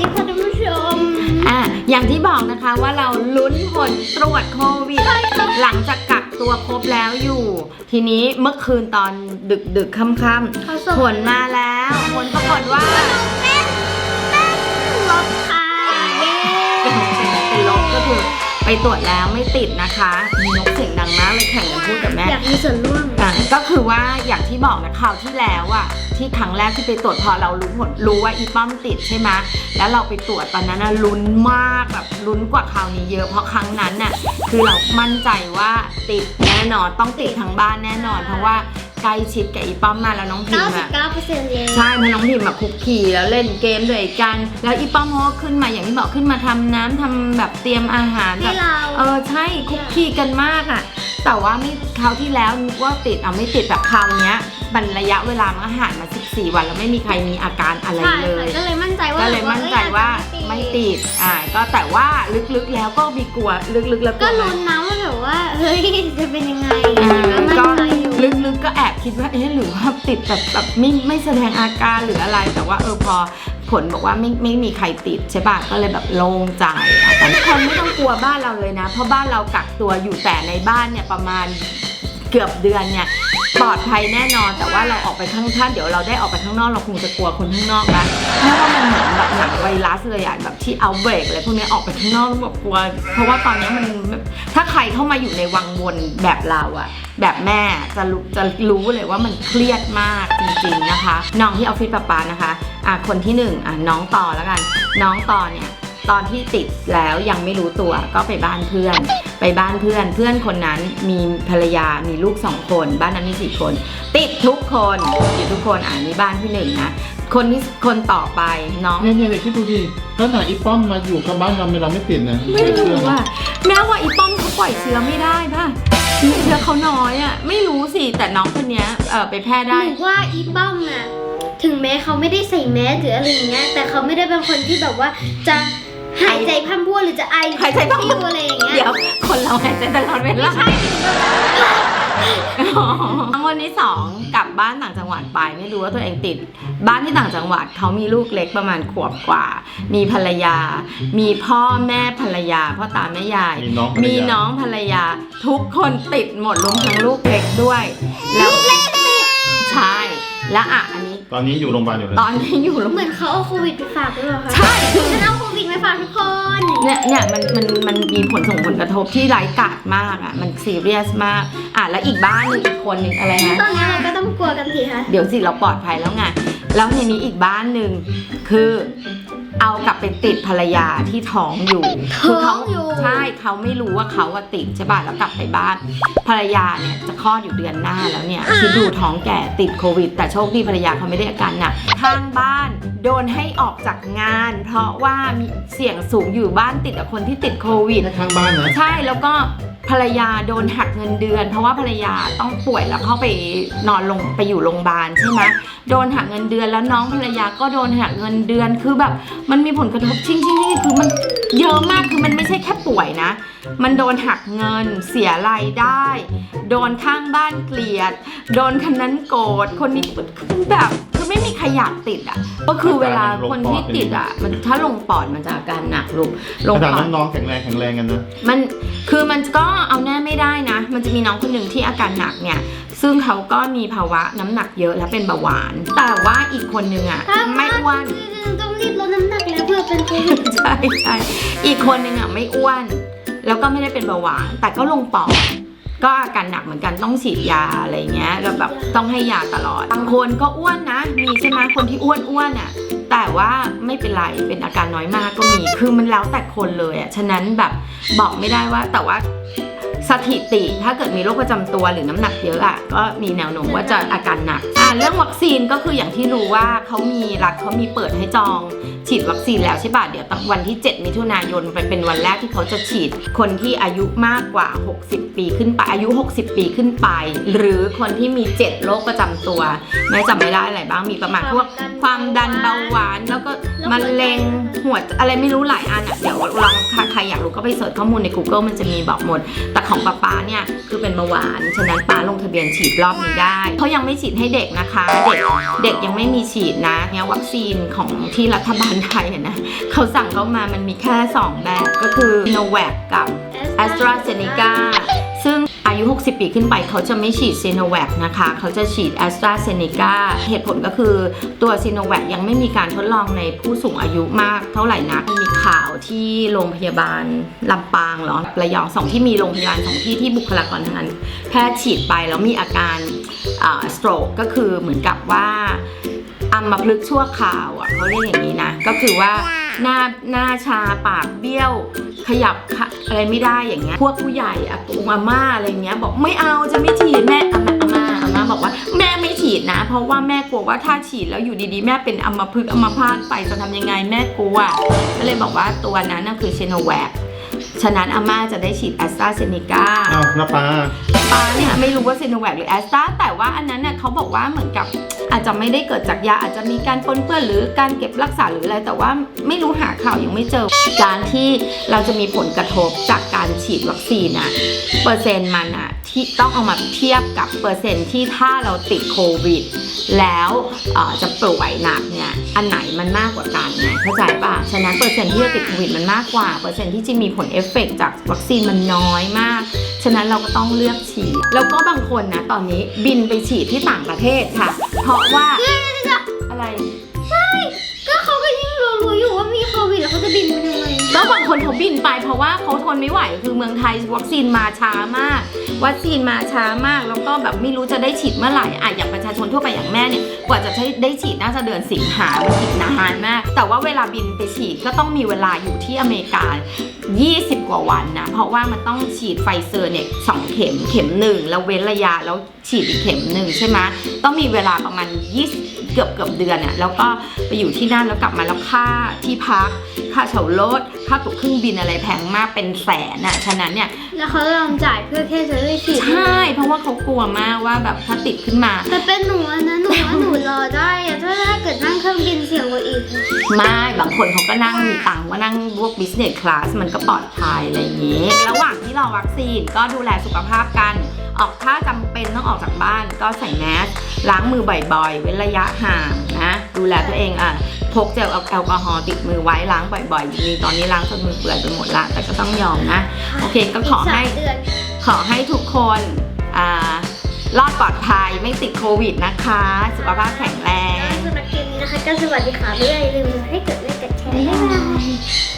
ดีค่ะท่านผู้ชม อะอย่างที่บอกนะคะว่าเราลุ้นผลตรวจโควิด หลังจากกักตัวครบแล้วอยู่ ทีนี้เมื่อคืนตอนดึกดึกๆค่ำเขาส่งๆผลมาแล้วผลปรากฏว่าลบค่ะเย้เป็นลบก็คือไปตรวจแล้วไม่ติดนะคะ มีนกเสียงดังมากเลยแข่งกันพูดกับแม่ อยากมีส่วนร่วม อะก็คือว่าอย่างที่บอกนะคราวที่แล้วอะ ที่ครั้งแรกที่ไปตรวจพอเรารู้ผลรู้ว่าอีป้อมติดใช่ไหมแล้วเราไปตรวจตอนนั้นนะลุ้นมากแบบลุ้นกว่าคราวนี้เยอะเพราะครั้งนั้นน่ะคือเรามั่นใจว่าติดแน่นอนต้องติดทั้งบ้านแน่นอน เพราะว่าใกล้ชิดกับอีป้อมมาแล้วน้องพิมพ์อะ 99%เลยใช่เพราะน้องพิมพ์แบบคุกคีแล้วเล่นเกมด้วยกัน แล้วอีป้อมเขาก็ขึ้นมาอย่างที่บอกขึ้นมาทำน้ำทำแบบเตรียมอาหารแบให้บ เรา เออใช่คุกคีกันมากอะ แต่ว่าไม่คราวที่แล้วนึกว่าติดเอาไม่ติดแบบคราวเนี้ยมันระยะเวลามันก็ห่างมา 14 วันแล้วไม่มีใครมีอาการอะไรใช่เลค่ะย ก็เลยมั่นใจว่าก็เลยมั่นใจว่าไม่ติด อ่า ก็แต่ว่าลึกๆแล้วก็มีกลัวลึกๆแล้วก็ลัวไหมลุ้นนะว่าแบบว่าเฮ้ยจะเป็นยังไงอ่ามั่นก็ใจอยู่ลึกๆก็แอบคิดว่าเอ๊ะหรือว่าติดแบบแบบไม่ไม่แสดงอาการหรืออะไร แต่ว่าเออพอผลบอกว่าไม่ไม่มีใครติดใช่ป่ะก็เลยแบบโล่งใจอะแต่ทุกคนไม่ต้องกลัวบ้านเราเลยนะ เพราะบ้านเรากักตัวอยู่แต่ในบ้านเนี่ยประมาณเกือบเดือนเนี่ย ปลอดภัยแน่นอน แต่ว่าเราออกไปข้างท่านเดี๋ยวเราได้ออกไปข้างนอกเราคงจะกลัวคนข้างนอกนะเพราะว่ามันเหมือนแบบหนังไวรัสเลยอะแบบที่เอาเบรกอะไรพวกนี้ออกไปข้างนอกแล้วแบบกลัว เพราะว่าตอนนี้มันถ้าใครเข้ามาอยู่ในวังวนแบบเราอะแบบแม่จะรู้จะรู้เลยว่ามันเครียดมากจริงๆนะคะ น้องที่ออฟฟิศป้าปานะคะอะคนที่หนึ่งอะน้องต่อแล้วกัน น้องต่อเนี่ย ตอนที่ติดแล้วยังไม่รู้ตัวก็ไปบ้านเพื่อน ไปบ้านเพื่อน เพื่อนคนนั้นมีภรรยามีลูกสองคน บ้านนั้นมีสี่คน ติดทุกคนติดทุกคนอ่านี่บ้านที่หนึ่งนะคนที่คนต่อไปน้อง เนี่ยเนี่ยเลยคิดดูดิตั้งแต่อีป้อมมาอยู่กับบ้านเราไม่เราไม่ติดนะไม่รู้เชื่อว่าแม้ว่าอีป้อมเขาปล่อยเชื้อไม่ได้ป่ะเชื้อเขาน้อยอะไม่รู้สิแต่น้องคนเนี้ยเออไปแพร่หได้นูว่าอีป้อมน่ะถึงแม้เขาไม่ได้ใส่แมสหรืออะไรอย่างเงี้ยแต่เขาไม่ได้เป็นคนที่แบบว่าจะ หายใจพั่มพัวหรือจะไอหายใจพั่มพั่ววอะไรอย่างเงี้ยเดี๋ยวคนเราหายใจตลอดเวลาน้องคนที่สองกลับบ้านต่างจังหวัดไปไม่รู้ว่าตัวเองติด บ้านที่ต่างจังหวัดเขามีลูกเล็กประมาณขวบกว่า มีภรรยา มีพ่อแม่ภรรยาพ่อตาแม่ยาย มีน้องภรรยามีน้องภรรยาทุกคนติดหมดรวมทั้งลูกเล็กด้วย แล้วใช่ และอะอันนี้ ตอนนี้อยู่โรงพยาบาลอยู่เลยตอนนี้อยู่โรงเหมือนเขาเอาโควิดไปฝากหรือเปล่าคะใช่คือฉันเอาโควิดไปฝากทุกคนเนี่ยเนี่ยมันมันมันมีผลส่งผลกระทบที่ร้ายกาจมากอะ มันซีเรียสมาก อะแล้วอีกบ้านหนึงอีกคนหนึ่งอะไรนะ ตอนนี้เราก็ต้องกลัวกันสิคะ เดี๋ยวสิเราปลอดภัยแล้วไง แล้วทีนี้อีกบ้านหนึ่งคือ เอากลับไปติดภรรยาที่ท้องอยู่คืเขาท้องอยู่ ใช่เขาไม่รู้ว่าเขาอะติดใช่ป่ะแล้วกลับไปบ้าน ภรรยาเนี่ยจะคลอดอยู่เดือนหน้าแล้วเนี่ยคิดดูท้องแก่ติดโควิด แต่โชคดีภรรยาเขาไม่ได้อาการหนักทางบ้านโดนให้ออกจากงาน เพราะว่ามีเสี่ยงสูงอยู่บ้านติดกับคนที่ติดโควิดแค่ข้างบ้านนะ ใช่แล้วก็ภรรยาโดนหักเงินเดือน เพราะว่าภรรยาต้องป่วยแล้วเข้าไปนอนลงไปอยู่โรงพยาบาลใช่ไหมโดนหักเงินเดือนแล้วน้องภรรยาก็โดนหักเงินเดือนคือแบบ มันมีผลกระทบชิงชิงชิงคือมันเยอะมากคือมันไม่ใช่แค่ป่วยนะ มันโดนหักเงินเสียรายได้ โดนข้างบ้านเกลียด โดนคนนั้นโกรธคนนี้แบบ อไม่มีใครอยากติดอะ ก็คือเวลาคนที่ติดอะ มันถ้าลงปอดมันจะอาการหนักลงลงขนาดปอดน้องๆแข็งแรงแข็งแรงกันนะมันคือมันก็เอาแน่ไม่ได้นะ มันจะมีน้องคนหนึ่งที่อาการหนักเนี่ย ซึ่งเขาก็มีภาวะน้ำหนักเยอะและเป็นเบาหวาน แต่ว่าอีกคนนึงอะถ้าไม่อ้วน ต้องรีบลดน้ำหนักแล้วเพื่อเป็นโควิดใช่ใช่อีกคนนึงอะไม่อ้วน แล้วก็ไม่ได้เป็นเบาหวาน แต่ก็ลงปอด ก็อาการหนักเหมือนกันต้องฉีดยาอะไรเงี้ยแล้วแบบต้องให้ยาตลอด บางคนก็อ้วนนะ มีใช่ไหมคนที่อ้วนอ้วนอะ แต่ว่าไม่เป็นไร เป็นอาการน้อยมากก็มี คือมันแล้วแต่คนเลยอะ ฉะนั้นแบบบอกไม่ได้ว่าแต่ว่า สถิติถ้าเกิดมีโรคประจำตัวหรือน้ำหนักเยอะอะก็มีแนวโน้มว่าจะอาการหนักอ่าเรื่องวัคซีนก็คืออย่างที่รู้ว่าเขามีรัฐเขามีเปิดให้จอง ฉีดวัคซีนแล้วใช่ป่ะเดี๋ยววันที่ 7 มิถุนายนไปเป็นวันแรกที่เขาจะฉีดคนที่อายุมากกว่า 60 ปีปีขึ้นไปอายุ 60 ปีขึ้นไป หรือคนที่มี 7 โรคประจำตัวแม่จำไม่ได้อะไรบ้างมีประมาณพวกความดันเบาหวานแล้วก็มะเร็งหัวอะไรไม่รู้หลายอันอะเดี๋ยวลองใครอยากรู้ก็ไปเสิร์ชข้อมูลใน Google มันจะมีบอกหมดแต่ของป๊าป๊าเนี่ยคือเป็นเบาหวาน ฉะนั้นป๊าลงทะเบียนฉีดรอบนี้ได้ เขายังไม่ฉีดให้เด็กนะคะ เด็กเด็กยังไม่มีฉีดนะเนี่ยวัคซีนของที่รัฐบาลไทยนะเขาสั่งเข้ามามันมีแค่ 2 แบบ ก็คือ n o v a c กับ a s t r a z เซ e c a ซึ่ง อายุ 60 ปีขึ้นไปเขาจะไม่ฉีดซีโนแว c นะคะเขาจะฉีด a s t r a z เซ e c a เหตุผลก็คือตัวซีโนแว c ยังไม่มีการทดลองในผู้สูงอายุมากเท่าไหร่นักมีข่าวที่โรงพยาบาลลำปางหรอระยองสองที่มีโรงพยาบาลสองที่ที่บุคลากรทางการแพทย์ฉีดไปแล้วมีอาการสโตรกก็คือเหมือนกับว่าอัมพฤกษ์ชั่วคราวอะเขาเรียกอย่างนี้นะ ก็คือว่า หน้าหน้าชาปากเบี้ยว ขยับขะอะไรไม่ได้อย่างเงี้ย พวกผู้ใหญ่อากงอาม่าอะไรเงี้ย บอกไม่เอาจะไม่ฉีดแม่อาม่าอาม่าอาม่าบอกว่าแม่ไม่ฉีดนะ เพราะว่าแม่กลัวว่าถ้าฉีดแล้วอยู่ดีๆ แม่เป็นอัมพฤกษ์อัมพาตไปจะทำยังไงแม่กลัวก็เลยบอกว่าตัวนั้นน่ะคือเชโนแวก ฉะนั้นอาม่าจะได้ฉีดแอสตราเซเนกาอ้าวแล้วปลาปาเนี่ยไม่รู้ว่าเซโนแวคหรือแอสตราแต่ว่าอันนั้นน่ะเขาบอกว่าเหมือนกับอาจจะไม่ได้เกิดจากยาอาจจะมีการปนเปื้อนหรือการเก็บรักษาหรืออะไร แต่ว่าไม่รู้หาข่าวยังไม่เจอการที่เราจะมีผลกระทบจากการฉีดวัคซีนอะเปอร์เซ็นต์มันอะ ที่ต้องเอามาเทียบกับเปอร์เซ็นต์ที่ถ้าเราติดโควิด แล้วเอ่อจะป่วยหนักเนี่ยอันไหนมันมากกว่ากันไงเข้าใจป่ะฉะนั้นเปอร์เซ็นต์ที่จะติดโควิดมันมากกว่าเปอร์เซ็นต์ที่จะมีผลเอฟเฟกต์จากวัคซีนมันน้อยมาก ฉะนั้นเราก็ต้องเลือกฉีด แล้วก็บางคนนะตอนนี้บินไปฉีดที่ต่างประเทศค่ะ เพราะว่าอะไรก็เขาก็ยิ่งรู้ๆอยู่ว่ามีโควิดแล้วเขาจะบินไปทำไมก็บางคนเขาบินไปเพราะว่าเขาทนไม่ไหวคือเมืองไทยวัคซีนมาช้ามาก วัคซีนมาช้ามากแล้วก็แบบไม่รู้จะได้ฉีดเมื่อไหร่อะอย่างประชาชนทั่วไปอย่างแม่เนี่ยกว่าจะได้ฉีดน่าจะเดือนสิงหามันอีกนานมาก แต่ว่าเวลาบินไปฉีดก็ต้องมีเวลาอยู่ที่อเมริกา 20 กว่าวันนะ เพราะว่ามันต้องฉีดไฟเซอร์เนี่ยสองเข็มเข็มหนึ่งแล้วเว้นระยะแล้วฉีดอีกเข็มหนึ่งใช่ไหมต้องมีเวลาประมาณ 20 เกือบเกือบเดือนอะแล้วก็ไปอยู่ที่นั่นแล้วกลับมาแล้วค่าที่พัก ค่าเช่ารถ ค่าตั๋วเครื่องบินอะไรแพงมากเป็นแสนอะฉะนั้นเนี่ย แล้วเขายอมจ่ายเพื่อแค่จะได้ฉีดใช่ เพราะว่าเขากลัวมากว่าแบบถ้าติดขึ้นมา แต่เป็นหนูอะนะหนูว่าหนูรอได้อะถ้าถ้าเกิดนั่งเครื่องบินเสี่ยงกว่าอีก ไม่บางคนเขาก็นั่งมีตังค์ว่านั่งพวก business class มันก็ปลอดภัยอะไรอย่างนี้ ระหว่างที่รอวัคซีนก็ดูแลสุขภาพกัน ออกถ้าจำเป็นต้องออกจากบ้านก็ใส่แมสล้างมือบ่อยๆ เว้นระยะห่างนะ ดูแลตัวเองอะพกเจลแอลกอฮอล์ติดมือไว้ล้างบ่อยๆจริงๆตอนนี้ล้างจนมือเปื่อยไปหมดละแต่ก็ต้องยอมนะ โอเคก็ขอให้กสามเดือนขอให้ทุกคนอ่ารอดปลอดภัยไม่ติดโควิดนะคะ สุขภาพแข็งแรงสำหรับคลิปนี้นะคะก็สวัสดีค่ะไม่อย่าลืมให้กดไลค์กดแชร์บ๊ายบาย